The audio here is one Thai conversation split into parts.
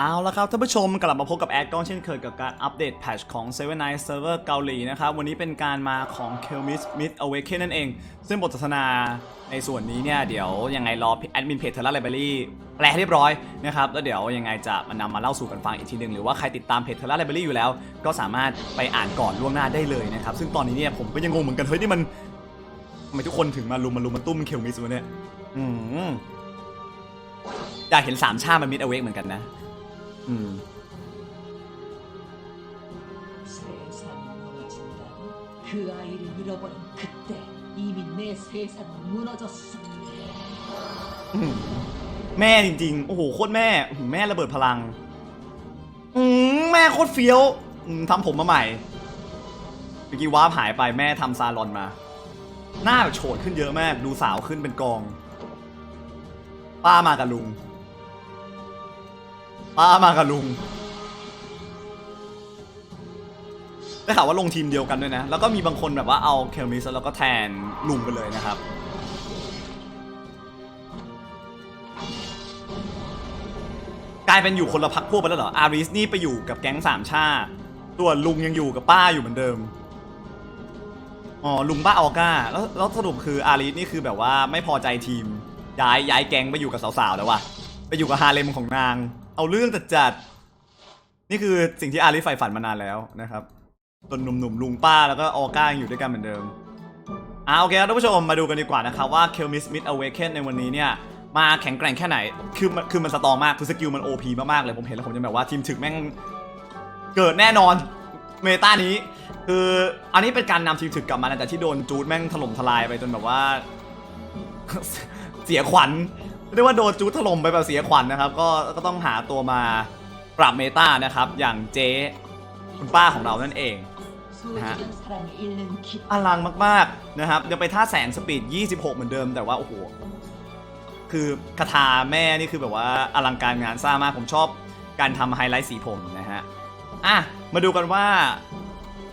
เอาละครับท่านผู้ชมกลับมาพบกับแอดกล้องเช่นเคยกับการอัปเดตแพทชของ7 Night Server เกาหลีนะครับ วันนี้เป็นการมาของ k e l m i s Myth Awaken นั่นเอง ซึ่งบทสนทนาในส่วนนี้เนี่ยเดี๋ยวยังไงรอแอดมินเพจเทอร์ลาไลบรารีแปลให้เรียบร้อยนะครับ แล้วเดี๋ยวยังไงจะมานำมาเล่าสู่กันฟังอีกทีหนึ่งหรือว่าใครติดตามเพจเทอร์ลาไลบรารีอยู่แล้ว ก็สามารถไปอ่านก่อนล่วงหน้าได้เลยนะครับซึ่งตอนนี้เนี่ยผมก็ยังงงเหมือนกันเฮ้ยนี่มันทำไมทุกคนถึงมาลุมมาลุมมาตุ้มเคลมิสวะเนี่ยอืมอยากเห็นสามชาติมันมิดเอาเวกเหมือนกันนะ อืม 세상이 무너진다고? 그 아이를 잃어버린 그때 이미 내 세상은 무너졌어. อื้อหือแม่จริงๆ โอ้โห โคตรแม่อื้อหือแม่ระเบิดพลัง อืมแม่โคตรเฟี้ยวอืมทำผมมาใหม่เมื่อกี้วาร์ปหายไปแม่ทำซาลอนมา หน้าแบบโฉดขึ้นเยอะมาก ดูสาวขึ้นเป็นกอง ป้ามากับลุง ป้ามากับลุง ได้ข่าวว่าลงทีมเดียวกันด้วยนะ แล้วก็มีบางคนแบบว่าเอาเคลมิสแล้วก็แทนลุงไปเลยนะครับกลายเป็นอยู่คนละพักพวกไปแล้วเหรอ อาริสนี่ไปอยู่กับแก๊งสามชาติตัวลุงยังอยู่กับป้าอยู่เหมือนเดิม อ๋อ ลุงป้าออก้า แล้วแล้วสรุปคืออาริสนี่คือแบบว่าไม่พอใจทีม ย้ายย้ายแก๊งไปอยู่กับสาวๆแล้วว่ะ ไปอยู่กับฮาเลมของนาง เอาเรื่องจัดจัด นี่คือสิ่งที่อาริสใฝ่ฝันมานานแล้วนะครับตนหนุ่มๆลุงป้าแล้วก็ออก้ายังอยู่ด้วยกันเหมือนเดิมอ่าโอเคครับท่านผู้ชมมาดูกันดีกว่านะครับว่า k e l m i s Mid Awaken ในวันนี้เนี่ยมาแข็งแกร่งแค่ไหน คือมันคือมันสตรองมาก คือสกิลมัน OP มากๆเลย ผมเห็นแล้วผมจะแบบว่าทีมถึกแม่งเกิดแน่นอนเมตานี้ คืออันนี้เป็นการนำทีมถึกกลับมาแต่ที่โดนจูดแม่งถล่มทลายไปจนแบบว่า เสียขวัญ เรียกว่าโดนจูถล่มไปแบบเสียขวัญนนะครับ ก็ก็ต้องหาตัวมาปรับเมตานะครับ อย่างเจ๊คุณป้าของเรานั่นเองนะฮะอลังมากๆนะครับยังไปท่าแสงสปีด 26 เหมือนเดิมแต่ว่าโอ้โหคือคาถาแม่นี่คือแบบว่าอลังการงานสร้างมากผมชอบการทำไฮไลท์สีผมนะฮะอะมาดูกันว่า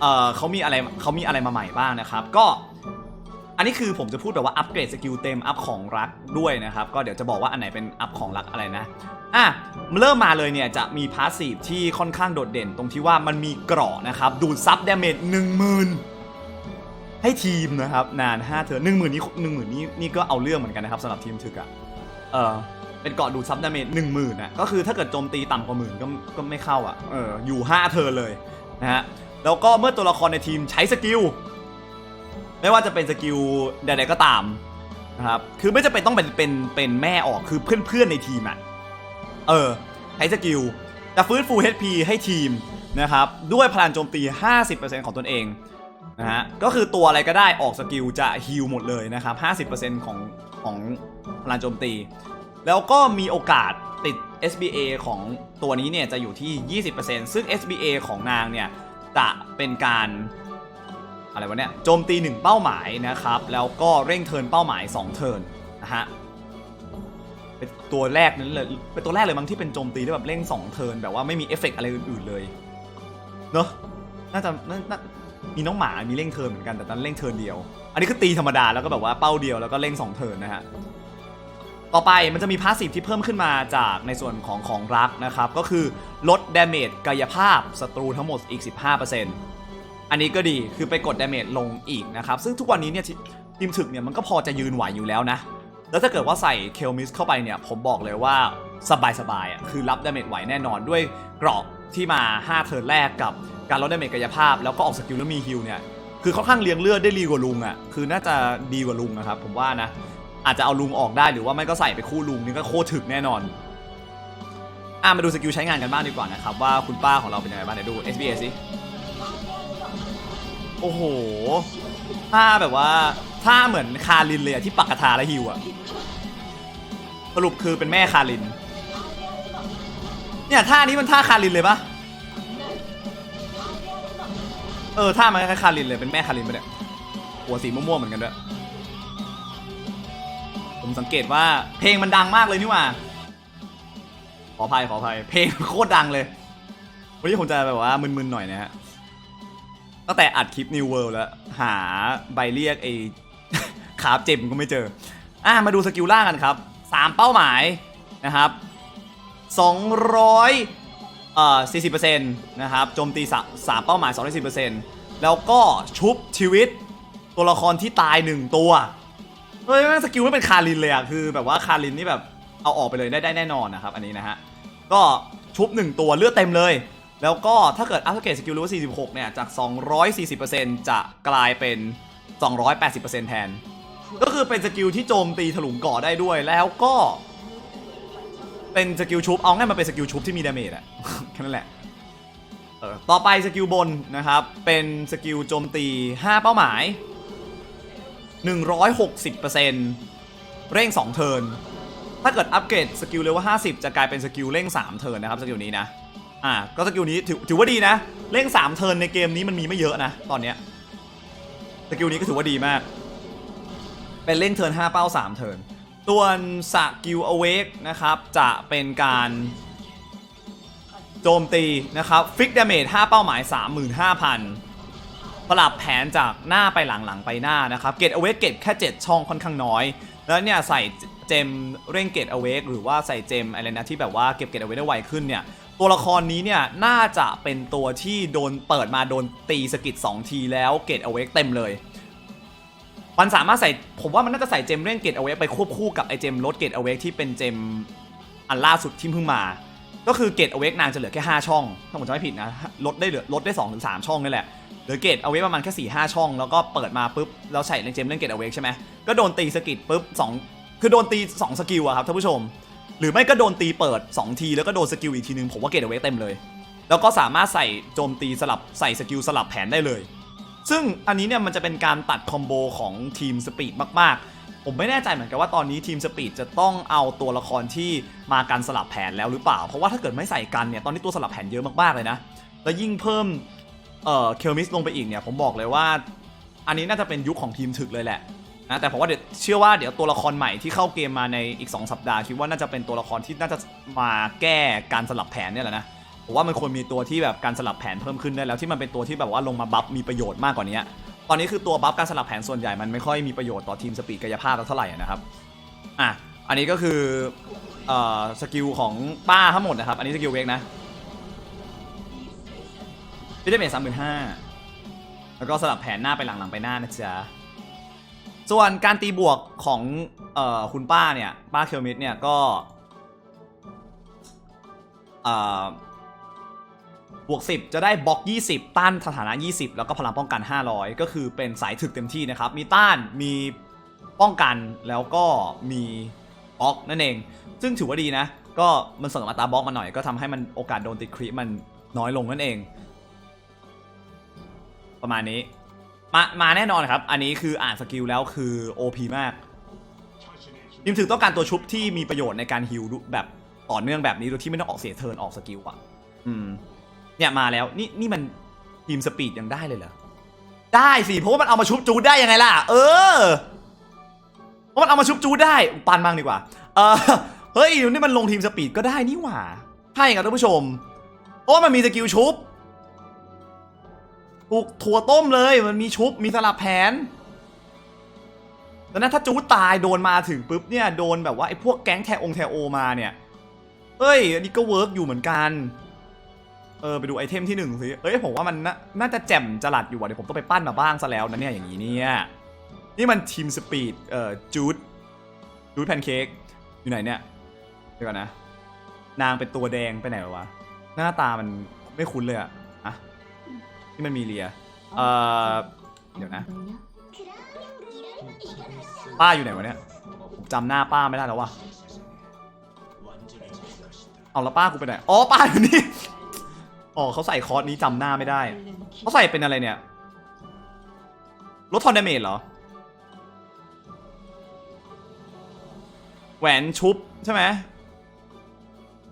เออเขามีอะไรเขามีอะไรมาใหม่บ้างนะครับ ก็ อันนี้คือผมจะพูดแบบว่าอัปเกรดสกิลเต็มอัพของรักด้วยนะครับ ก็เดี๋ยวจะบอกว่าอันไหนเป็นอัพของรักอะไรนะ อะเริ่มมาเลยเนี่ยจะมีพาสซีฟที่ค่อนข้างโดดเด่น ตรงที่ว่ามันมีเกราะนะครับ ดูดซับดาเมจหนึ่งหมื่นให้ทีมนะครับ นาน5เทอหนึ่งหมื่นนี้หนึ่งหมื่นนี้นี่ก็เอาเรื่องเหมือนกันนะครับสำหรับทีมถึกอะเออเป็นเกราะดูดซับดาเมจหนึ่งหมื่นอะก็คือถ้าเกิดโจมตีต่ำกว่าหมื่นก็ก็ไม่เข้าอะเอออยู่ 5เทอเลยนะฮะแล้วก็เมื่อตัวละครในทีมใช้สกิล ไม่ว่าจะเป็นสกิลใดๆก็ตามนะครับคือไม่จะเป็นต้องเป็นเป็นเป็นแม่ออกคือเพื่อนๆในทีมอะเออใช้สกิลจะฟื้นฟู HP ให้ทีมนะครับด้วยพลังโจมตี 50%ของตนเองนะฮะก็คือตัวอะไรก็ได้ออกสกิลจะฮิลหมดเลยนะครับ 50%ของของพลังโจมตี แล้วก็มีโอกาสติด SBA ของตัวนี้เนี่ยจะอยู่ที่ 20%ซึ่ง SBA ของนางเนี่ยจะเป็นการ อะไรวะเนี่ยโจมตี 1 เป้าหมายนะครับ แล้วก็เร่งเทินเป้าหมาย 2 เทินนะฮะเป็นตัวแรกนั้นเลยเป็นตัวแรกเลยมั้งที่เป็นโจมตีได้แบบเร่ง 2 เทินแบบว่าไม่มีเอฟเฟกต์อะไรอื่นๆเลยเนอะน่าจะน่ามีน้องหมา มีเร่งเทินเหมือนกันแต่ตอนเร่งเทินเดียว อันนี้คือตีธรรมดาแล้วก็แบบว่าเป้าเดียวแล้วก็เร่ง 2 เทินนะฮะต่อไปมันจะมีพาสซีฟที่เพิ่มขึ้นมาจากในส่วนของของรักนะครับ ก็คือลดดาเมจกายภาพศัตรูทั้งหมดอีก 15% อันนี้ก็ดีคือไปกดดาเมจลงอีกนะครับ ซึ่งทุกวันนี้เนี่ยทีมถึกเนี่ยมันก็พอจะยืนไหวอยู่แล้วนะ แล้วถ้าเกิดว่าใส่เคลมิสเข้าไปเนี่ย ผมบอกเลยว่าสบายๆอะคือรับดาเมจไหวแน่นอนด้วยเกราะที่มา 5 เทิร์นแรกกับการลดดาเมจกายภาพ แล้วก็ออกสกิลแล้วมีฮิลเนี่ยคือค่อนข้างเลี้ยงเลือดได้ดีกว่าลุงอะคือน่าจะดีกว่าลุงนะครับผมว่านะอาจจะเอาลุงออกได้หรือว่าไม่ก็ใส่ไปคู่ลุงนี่ก็โคตรถึกแน่นอนอะมาดูสกิลใช้งานกันบ้างดีกว่านะครับว่าคุณป้าของเราเป็นยังไงบ้างเดี๋ยวดู SBS สิ อ้โหถ้าแบบว่าถ้าเหมือนคารินเลยอะที่ปักกระทาและฮิวอะสรุปคือเป็นแม่คาริน เนี่ยท่านี้มันท่าคารินเลยปะเออท่ามันคล้ายคารินเลยเป็นแม่คารินปะเนี่ยหัวสีม่วงๆเหมือนกันด้วยผมสังเกตว่าเพลงมันดังมากเลยนี่หว่า ขออภัยขออภัยเพลงโคตรดังเลยวันนี้ผมจะแบบว่ามึนๆหน่อยนะฮะ ตั้งแต่อัดคลิป New World แล้ว หาใบเรียกไอ้คาบเจมก็ไม่เจอ อะมาดูสกิลล่างกันครับ 3 เป้าหมายนะครับ 200เอ่อ40%นะครับโจมตีสามเป้าหมาย210%แล้วก็ชุบชีวิตตัวละครที่ตาย 1 ตัว เฮ้ยแม่งสกิลไม่เป็นคารินเลยอะคือแบบว่าคารินนี่แบบเอาออกไปเลยได้ได้แน่นอนนะครับ อันนี้นะฮะ ก็ชุบ 1 ตัวเลือดเต็มเลย แล้วก็ถ้าเกิดอัพเกรดสกิลเลเวล46 เนี่ย จาก 240%จะกลายเป็น 280%แทน ก็คือเป็นสกิลที่โจมตีถลุงกาะได้ด้วยแล้วก็ เป็นสกิลชุบ เอาง่ายมันเป็นสกิลชุบที่มีดาเมจอะแค่นั้นแหละต่อไปสกิลบนนะครับ เป็นสกิลโจมตี 5 เป้าหมาย 160%เร่ง 2 เทิร์นถ้าเกิดอัปเกรดสกิลเลเวล50 จะกลายเป็นสกิลเร่ง 3 เทิร์นนะครับ สกิลนี้นะ อ่าก็สกิลนี้ถือถือว่าดีนะเร่ง3เทิร์นในเกมนี้มันมีไม่เยอะนะตอนเนี้ยสกิลนี้ก็ถือว่าดีมาก เป็นเร่งเทิร์น5เป้า3เทิร์นตัวนสกิลอเวกนะครับจะเป็นการโจมตีนะครับฟิกดาเมจ5เป้าหมาย 35,000สลับแผนจากหน้าไปหลังหลังไปหน้านะครับเกตอเวกเกตแค่ 7 ช่องค่อนข้างน้อย แล้วเนี่ยใส่เจมเร่งเกตอเวกหรือว่าใส่เจมอะไรนะที่แบบว่าเก็บเกตอเวกได้ไวขึ้นเนี่ย ตัวละครนี้เนี่ยน่าจะเป็นตัวที่โดนเปิดมาโดนตีสกิด2ทีแล้วเกตอาเวกเต็มเลย มันสามารถใส่ผมว่ามันน่าจะใส่เจมเร่งเกตเอาไว้ไปควบคู่กับไอเจมลดเกตเอาไว้ที่เป็นเจมอันล่าสุดที่เพิ่งมา ก็คือเกตเอาไว้นางจะเหลือแค่ 5 ช่อง ถ้าผมจำไม่ผิดนะลดได้เหลือลดได้2-3ถึงสช่องนี่แหละหลือเกตเอาไว้ประมาณแค่4ี่ห้าช่อง แล้วก็เปิดมาปุ๊บแล้วใส่เจมเล่นเกตเอาไว้ใช่ไหมก็โดนตีสกิดปุ๊บสองคือโดนตีสองสกิลอะครับท่านผู้ชม หรือไม่ก็โดนตีเปิด 2 ทีแล้วก็โดนสกิลอีกทีนึง ผมว่าเกตเอาไว้เต็มเลย แล้วก็สามารถใส่โจมตีสลับใส่สกิลสลับแผนได้เลย ซึ่งอันนี้เนี่ยมันจะเป็นการตัดคอมโบของทีมสปีดมากๆ ผมไม่แน่ใจเหมือนกันว่าตอนนี้ทีมสปีดจะต้องเอาตัวละครที่มากันสลับแผนแล้วหรือเปล่า เพราะว่าถ้าเกิดไม่ใส่กันเนี่ยตอนนี้ตัวสลับแผนเยอะมากๆเลยนะ แล้วยิ่งเพิ่มเอ่อเคลมิสลงไปอีกเนี่ยผมบอกเลยว่า อันนี้น่าจะเป็นยุคของทีมถึกเลยแหละ นะแต่ผมว่าเดี๋ยวเชื่อว่าเดี๋ยวตัวละครใหม่ที่เข้าเกมมาในอีก 2 สัปดาห์คิดว่าน่าจะเป็นตัวละครที่น่าจะมาแก้การสลับแผนเนี่ยแหละนะผมว่ามันควรมีตัวที่แบบการสลับแผนเพิ่มขึ้นได้แล้วที่มันเป็นตัวที่แบบว่าลงมาบัฟมีประโยชน์มากกว่านี้ตอนนี้คือตัวบัฟการสลับแผนส่วนใหญ่มันไม่ค่อยมีประโยชน์ต่อทีมสปีดกายภาพเท่าไหร่นะครับอะอันนี้ก็คือเอ่อสกิลของป้าทั้งหมดนะครับ อันนี้สกิลเวกนะวิตามินสามหมื่นห้าแล้วก็สลับแผนหน้าไปหลังหลังไปหน้านะจ๊ะ ส่วนการตีบวกของเอ่อคุณป้าเนี่ย ป้าเคลมิดเนี่ยก็เอ่อบวก 10 จะได้บล็อก 20 ต้านสถานะ 20 แล้วก็พลังป้องกัน 500 ก็คือเป็นสายถึกเต็มที่นะครับ มีต้านมีป้องกันแล้วก็มีบล็อกนั่นเอง ซึ่งถือว่าดีนะ ก็มันเสริมอัตราบล็อกมาหน่อยก็ทำให้มันโอกาสโดนติดคริมันน้อยลงนั่นเอง ประมาณนี้ มามาแน่นอนครับ อันนี้คืออ่านสกิลแล้วคือ OP มากยิมถึงต้องการตัวชุบที่มีประโยชน์ในการฮิลแบบต่อเนื่องแบบนี้โดยที่ไม่ต้องออกเสียเทิร์นออกสกิลอะ อืม เนี่ยมาแล้ว นี่นี่มันทีมสปีดยังได้เลยเหรอ ได้สิเพราะว่ามันเอามาชุบจูดได้ยังไงล่ะ เออ เพราะมันเอามาชุบจูดได้ปันบ้างดีกว่า เออ เฮ้ยนี่มันลงทีมสปีดก็ได้นี่หว่า ใช่ครับท่านผู้ชมเพราะมันมีสกิลชุบ ถูกถั่วต้มเลยมันมีชุบมีสลับแผนแต่นั้นถ้าจูดตายโดนมาถึงปุ๊บเนี่ยโดนแบบว่าไอ้พวกแก๊งแทองแทโอมาเนี่ยเฮ้ยอันนี้ก็เวิร์กอยู่เหมือนกันเออไปดูไอเทมที่หนึ่งสิเอ้ยผมว่ามันน่าน่าจะแจ่มจรัดอยู่ว่ะเดี๋ยวผมต้องไปปั้นมาบ้างซะแล้วนะเนี่ยอย่างนี้เนี่ยนี่มันทีมสปีดเอ่อจูดจูดแพนเค้กอยู่ไหนเนี่ยเดี๋ยวก่อนนะ นางเป็นตัวแดงไปไหนวะหน้าตามันไม่คุ้นเลยอะ ที่มันมีเลียเอ่อเดี๋ยวนะ ป้าอยู่ไหนวะเนี่ยผมจำหน้าป้าไม่ได้แล้ววะเอาแล้วป้ากูไปไหนอ๋อป้าอยู่นี่อ๋อเขาใส่คอร์สนี้จำหน้าไม่ได้เขาใส่เป็นอะไรเนี่ยลดทอนดาเมจเหรอแหวนชุบใช่ไหม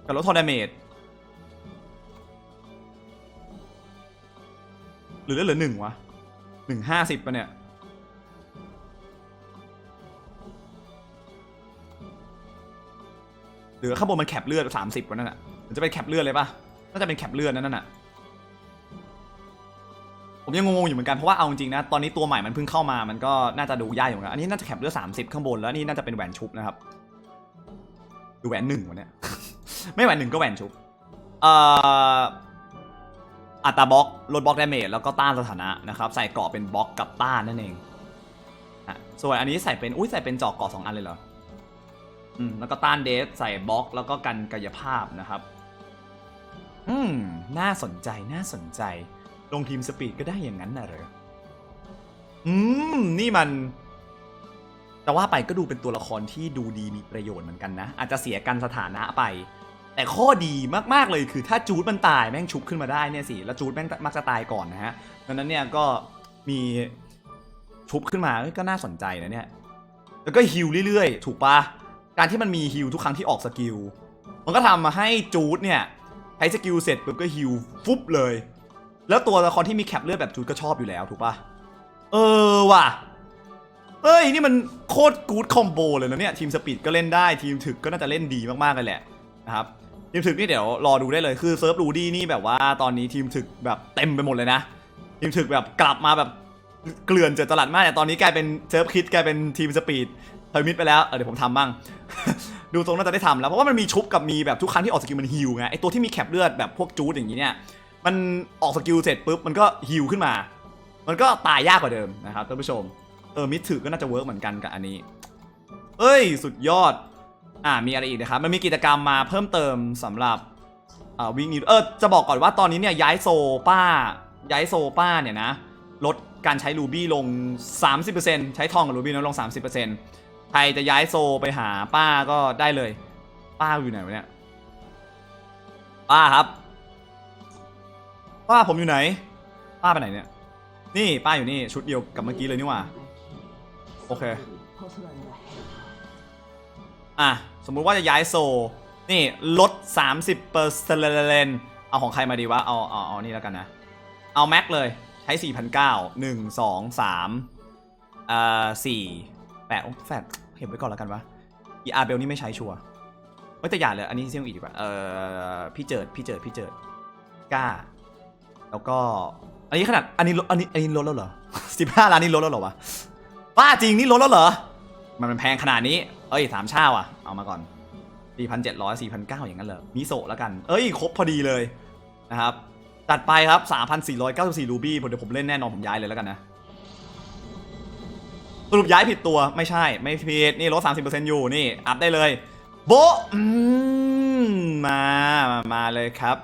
กับลดทอนดาเมจ หรือเหลือหนึ่งวะหนึ่งห้าสิบปะเนี่ย หรือข้างบนมันแคปเลือดสามสิบกว่านั่นอะ มันจะเป็นแคปเลือดเลยปะน่าจะเป็นแคปเลือดนั่นน่ะ ผมยังงงอยู่เหมือนกัน เพราะว่าเอาจริงๆนะ ตอนนี้ตัวใหม่มันเพิ่งเข้ามา มันก็น่าจะดูยากอยู่นกันอันนี้น่าจะแคปเลือดสามสิบข้างบน แล้วนี่น่าจะเป็นแหวนชุบนะครับ ดูแหวนหนึ่งวะเนี่ย ไม่แหวนหนึ่งก็แหวนชุบ เอ่อ อัตราบล็อกลดบล็อกดาเมจแล้วก็ต้านสถานะนะครับ ใส่เกราะเป็นบล็อกกับต้านนั่นเองอะส่วนอันนี้ใส่เป็นอุ้ยใส่เป็นจอกเกราะสองอันเลยเหรออืมแล้วก็ต้านเดสใส่บล็อกแล้วก็กันกายภาพนะครับ อืมน่าสนใจน่าสนใจ ลงทีมสปีดก็ได้อย่างนั้นน่ะเหรออืมนี่มัน แต่ว่าไปก็ดูเป็นตัวละครที่ดูดีมีประโยชน์เหมือนกันนะ อาจจะเสียกันสถานะไป แต่ข้อดีมากๆเลยคือถ้าจูดมันตายแม่งชุบขึ้นมาได้เนี่ยสิแล้วจูดแม่งมักจะตายก่อนนะฮะดังนั้นเนี่ยก็มีชุบขึ้นมาก็น่าสนใจนะเนี่ยแล้วก็ฮิลเรื่อยๆ ถูกปะการที่มันมีฮิลทุกครั้งที่ออกสกิลมันก็ทำมาให้จูดเนี่ยใช้สกิลเสร็จปุ๊บก็ฮิลฟุบเลย แล้วตัวละครที่มีแคปเลือดแบบจูดก็ชอบอยู่แล้วถูกปะเออว่ะเอ้ยนี่มันโคตรกู๊ดคอมโบเลยนะเนี่ยทีมสปีดก็เล่นได้ทีมถึกก็น่าจะเล่นดีมากๆเลยแหละนะครับ ทีมถึกนี่เดี๋ยวรอดูได้เลยคือเซิร์ฟรูดี้นี่แบบว่าตอนนี้ทีมถึกแบบเต็มไปหมดเลยนะ ทีมถึกแบบกลับมาแบบเกลื่อนเจอตลาดมากแต่ตอนนี้กลายเป็นเซิร์ฟคิดกลายเป็นทีมสปีดเทอร์มิดไปแล้วเออเดี๋ยวผมทำบ้าง ดูทรงน่าจะได้ทำแล้ว เพราะว่ามันมีชุบกับมีแบบทุกครั้งที่ออกสกิลมันฮิวไงไอตัวที่มีแคปเลือดแบบพวกจูดอย่างนี้เนี่ยมันออกสกิลเสร็จปุ๊บมันก็ฮิวขึ้นมา มันก็ตายยากกว่าเดิมนะครับท่านผู้ชมเออมิดถือก็น่าจะเวิร์กเหมือนกันกับอันนี้ เอ้ย สุดยอด อ่ามีอะไรอีกนะครับ มันมีกิจกรรมมาเพิ่มเติมสำหรับอ่าวิ่งนิวเออจะบอกก่อนว่าตอนนี้เนี่ยย้ายโซป้า ย้ายโซป้าเนี่ยนะลดการใช้รูบี้ลง 30%ใช้ทองกับรูบี้น้อยลง 30%ใครจะย้ายโซไปหาป้าก็ได้เลย ป้าอยู่ไหนวะเนี่ยป้าครับ ป้าผมอยู่ไหน ป้าไปไหนเนี่ย นี่ป้าอยู่นี่ชุดเดียวกับเมื่อกี้เลยนี่หว่า โอเค อะ สมมุติว่าจะย้ายโซ นี่ลด 30เปอร์เซ็นต์เอาของใครมาดีวะ เอาเอาเอานี่แล้วกันนะ เอาแม็กเลย ใช้4,900 1 2 3เอ่อ4แปดโอ้แฟดเห็นไว้ก่อนแล้วกันวะอีอาร์เบลนี่ไม่ใช้ชัวร์เอ้ยแต่อย่าเลย อันนี้เสี่ยงอีกดีกว่า เอ่อพี่เจิด พี่เจิด พี่เจิดกล้า แล้วก็ อันนี้ขนาด อันนี้ลดอันนี้ อันนี้ลดแล้วเหรอ 15 ล้านนี่ลดแล้วเหรอวะบ้าจริงนี่ลดแล้วเหรอ มันเป็นแพงขนาดนี้ เอ้ยสามชาอะ เอามาก่อน 4,700 4,900 อย่างนั้นเลยมิโซะแล้วกัน เอ้ย ครบพอดีเลยนะครับตัดไปครับ 3,494 รูบี้เดี๋ยวผมเล่นแน่นอนผมย้ายเลยแล้วกันนะสรุปย้ายผิดตัวไม่ใช่ ไม่ผิด นี่ลด30%อยู่นี่ อัพได้เลย โบอืมมา มาเลยครับ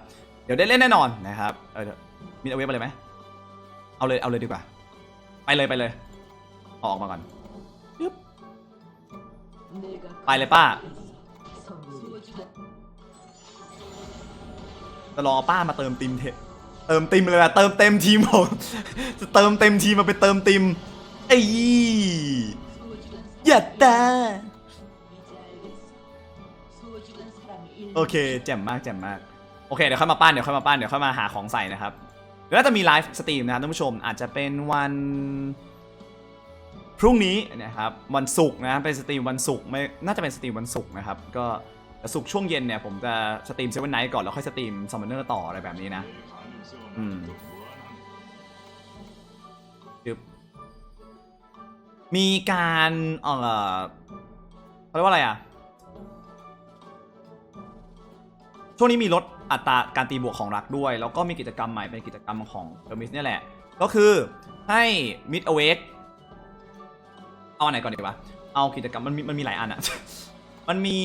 เดี๋ยวได้เล่นแน่นอนนะครับ เออเดี๋ยวมีเอาเว็บไปเลยไหม เอาเลย เอาเลยดีกว่า ไปเลยไปเลยเอาออกมาก่อน ไปเลยป้าจะลอป้ามาเติมติมเทเติมติมเลยนะเติมเต็มทีมผมจะเติมเต็มทีมมาไปเติมติมไอ้ยอย่าตาโอเคแจ่มมากแจ่มมากโอเคเดี๋ยวค่อยมาปั้นเดี๋ยวค่อยมาปั้นเดี๋ยวค่อยมาหาของใส่นะครับเดี๋ยวจะมีไลฟ์สตรีมนะครับท่านผู้ชมอาจจะเป็นวัน พรุ่งนี้นะครับวันศุกร์นะเป็นสตรีมวันศุกร์ไม่น่าจะเป็นสตรีมวันศุกร์นะครับก็ศุกร์ช่วงเย็นเนี่ยผมจะสตรีมเซเว่นไนท์ก่อนแล้วค่อยสตรีมซัมมอนเนอร์ต่ออะไรแบบนี้นะอืมมีการเอ่อเขาเรียกว่าอะไรอะช่วงนี้มีลดอัตราการตีบวกของรักด้วย แล้วก็มีกิจกรรมใหม่เป็นกิจกรรมของเทอร์มิสเนี่ยแหละ ก็คือให้มิดเอเวก เอาอันไหนก่อนดีวะ เอากิจกรรมมันมีมันมีหลายอันอะ มันมี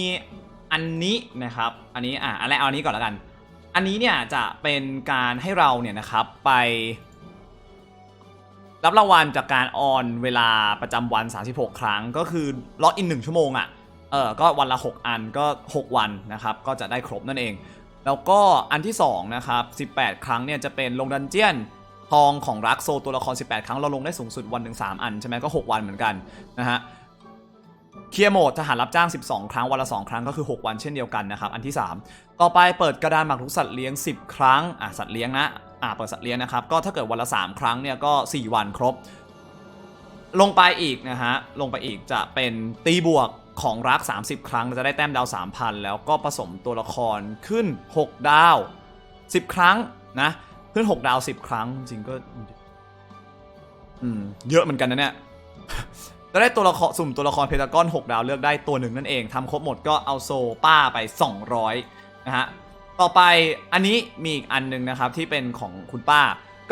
อันนี้นะครับ อันนี้อะอันแรกเอาอันนี้ก่อนแล้วกัน อันนี้เนี่ยจะเป็นการให้เราเนี่ยนะครับไป รับรางวัลจากการออนเวลาประจำวัน 36 ครั้ง ก็คือล็อกอิน1ชั่วโมงอะ่ะ เออก็วันละ 6 อันก็ 6 วันนะครับ ก็จะได้ครบนั่นเอง แล้วก็อันที่2นะครับ 18 ครั้งเนี่ยจะเป็นลงดันเจียน ทองของรักโซตัวละคร 18 ครั้งเราลงได้สูงสุดวันหนึ่ง3อันใช่ไหมก็ 6 วันเหมือนกันนะฮะเคลียร์โหมดทหารรับจ้าง 12 ครั้ง วันละ 2 ครั้งก็คือ 6 วันเช่นเดียวกันนะครับ อันที่ 3 ต่อไปเปิดกระดานหมากรุกสัตว์เลี้ยง 10 ครั้งอะสัตว์เลี้ยงนะอะเปิดสัตว์เลี้ยงนะครับก็ถ้าเกิดวันละ 3 ครั้งเนี่ยก็ 4 วันครบ ลงไปอีกนะฮะลงไปอีกจะเป็นตีบวกของรัก 30 ครั้งจะได้แต้มดาว 3,000 แล้วก็ผสมตัวละครขึ้น 6 ดาว 10 ครั้งนะ ขึ้น6ดาว10ครั้ง จริงก็ อืม เยอะเหมือนกันนะเนี่ยจะได้ตัวละครสุ่มตัวละครเพตากอน6 ดาวเลือกได้ตัวหนึ่งนั่นเองทำครบหมดก็เอาโซป้าไป 200 นะฮะ ต่อไปอันนี้มีอีกอันหนึงนะครับ ที่เป็นของคุณป้า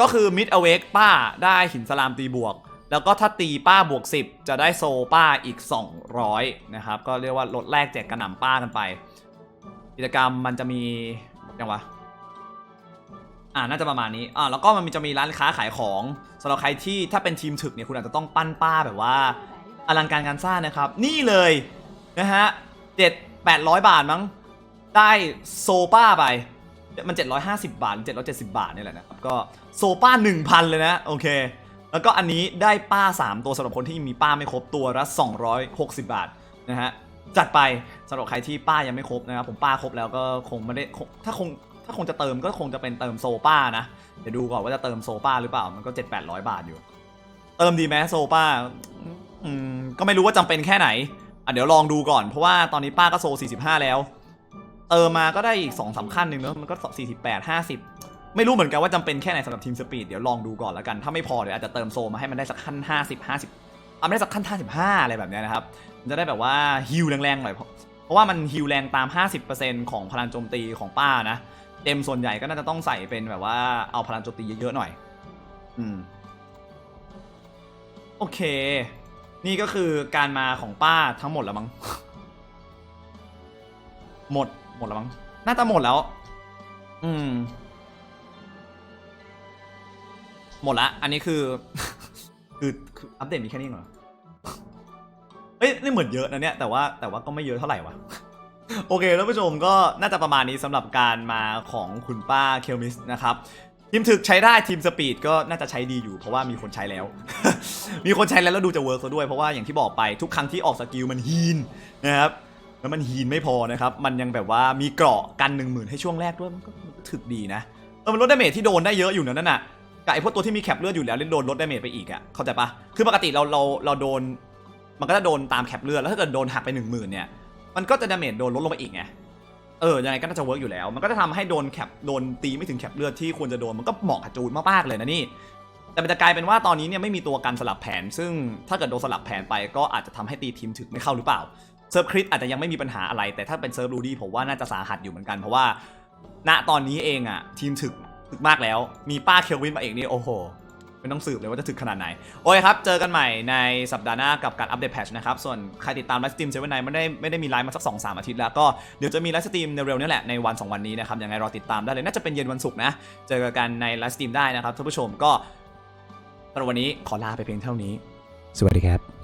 ก็คือ Mid Awake ป้าได้หินสลามตีบวก แล้วก็ถ้าตีป้าบวก 10 จะได้โซป้าอีก 200 นะครับ ก็เรียกว่าลดแรกแจกกระหน่ำป้ากันไป กิจกรรมมันจะมียังวะ อ่าน่าจะประมาณนี้อ่าแล้วก็มันมีจะมีร้านค้าขายของสำหรับใครที่ถ้าเป็นทีมถึกเนี่ยคุณอาจจะต้องปั้นป้าแบบว่าอลังการงานสร้างนะครับ นี่เลยนะฮะเจ็ดแปดร้อยบาทมั้งได้โซป้าไปมัน 750 บาทหรือ770 บาทนี่แหละนะครับก็โซป้า 1,000 เลยนะโอเค แล้วก็อันนี้ได้ป้า 3 ตัวสำหรับคนที่มีป้าไม่ครบตัวละ260 บาทนะฮะจัดไปสำหรับใครที่ป้ายังไม่ครบนะครับผมป้าครบแล้วก็คงไม่ได้ถ้าคง ถ้าคงจะเติมก็คงจะเป็นเติมโซป้านะ เดี๋ยวดูก่อนว่าจะเติมโซป้าหรือเปล่า มันก็7-800บาทอยู่ เติมดีไหมโซป้า อืม ก็ไม่รู้ว่าจำเป็นแค่ไหน อะเดี๋ยวลองดูก่อน เพราะว่าตอนนี้ป้าก็โซ45แล้ว เติมมาก็ได้อีก2องสาขั้นหนึ่งเนอะมันก็48 50ไม่รู้เหมือนกันว่าจำเป็นแค่ไหนสำหรับทีมสปีด เดี๋ยวลองดูก่อนแล้วกัน ถ้าไม่พอเดี๋ยวอาจจะเติมโซมาให้มันได้สักขั้น50 50เอาไม่ได้สักขั้น55อะไรแบบเนี้ยนะครับมันจะได้แบบว่าฮิลแรงๆหน่อยเพราะว่ามันฮิลแรงตาม 50%ของพลังโจมตีของป้านะ เต็มส่วนใหญ่ก็น่าจะต้องใส่เป็นแบบว่าเอาพลังโจมตีเยอะๆหน่อย อืม โอเค นี่ก็คือการมาของป้าทั้งหมดแล้วมั้ง หมด หมดแล้วมั้ง น่าจะหมดแล้ว อืม หมดละ อันนี้คือ คือคืออัปเดตมีแค่นี้เหรอ เอ้ยนี่เหมือนเยอะนะเนี่ย แต่ว่าแต่ว่าก็ไม่เยอะเท่าไหร่วะ โอเคท่านผู้ชมก็น่าจะประมาณนี้สำหรับการมาของคุณป้าเคลมิสนะครับทีมถึกใช้ได้ทีมสปีดก็น่าจะใช้ดีอยู่เพราะว่ามีคนใช้แล้ว มีคนใช้แล้วแล้วดูจะเวิร์กซะด้วยเพราะว่าอย่างที่บอกไปทุกครั้งที่ออกสกิลมันฮีนนะครับแล้วมันฮีนไม่พอนะครับมันยังแบบว่ามีเกราะกันหนึ่งหมื่นให้ช่วงแรกด้วยมันก็ถึกดีนะเออมันลดดาเมจที่โดนได้เยอะอยู่นะนั่นน่ะกับไอพวกตัวที่มีแคปเลือดอยู่แล้วเล่นโดนลดดาเมจไปอีกอะเข้าใจปะคือปกติเราเราเราโดน มันก็จะโดนตามแคปเลือดแล้วถ้าเกิดโดนหักไปหนึ่งหมื่นเนี่ย มันก็จะดาเมจโดนลดลงไปอีกไง เออ ยังไงก็น่าจะเวิร์กอยู่แล้ว มันก็จะทำให้โดนแคปโดนตีไม่ถึงแคปเลือดที่ควรจะโดน มันก็เหมาะกับจูนมากๆเลยนะนี่ แต่มันจะกลายเป็นว่าตอนนี้เนี่ยไม่มีตัวกันสลับแผน ซึ่งถ้าเกิดโดนสลับแผนไปก็อาจจะทำให้ตีทีมถึกไม่เข้าหรือเปล่า เซิร์ฟคริสอาจจะยังไม่มีปัญหาอะไร แต่ถ้าเป็นเซิร์ฟรูดี้ผมว่าน่าจะสาหัสอยู่เหมือนกัน เพราะว่า ณ ตอนนี้เองอะทีมถึกถึกมากแล้ว มีป้าเคลวินมาเองนี่โอ้โห ไม่ต้องสืบเลยว่าจะถึกขนาดไหน โอเคครับ เจอกันใหม่ในสัปดาห์หน้ากับการอัปเดตแพทชนะครับ ส่วนใครติดตามไลฟ์สตรีมเซเว่นไนไม่ได้ไม่ได้มีไลฟ์มาสัก 2 3 อาทิตย์แล้วก็เดี๋ยวจะมีไลฟ์สตรีมเร็วๆนี่แหละในวัน 2 วันนี้นะครับยังไงรอติดตามได้เลยน่าจะเป็นเย็นวันศุกร์นะ เจอกันในไลฟ์สตรีมได้นะครับท่านผู้ชมก็สำหรับวันนี้ขอลาไปเพียงเท่านี้ สวัสดีครับ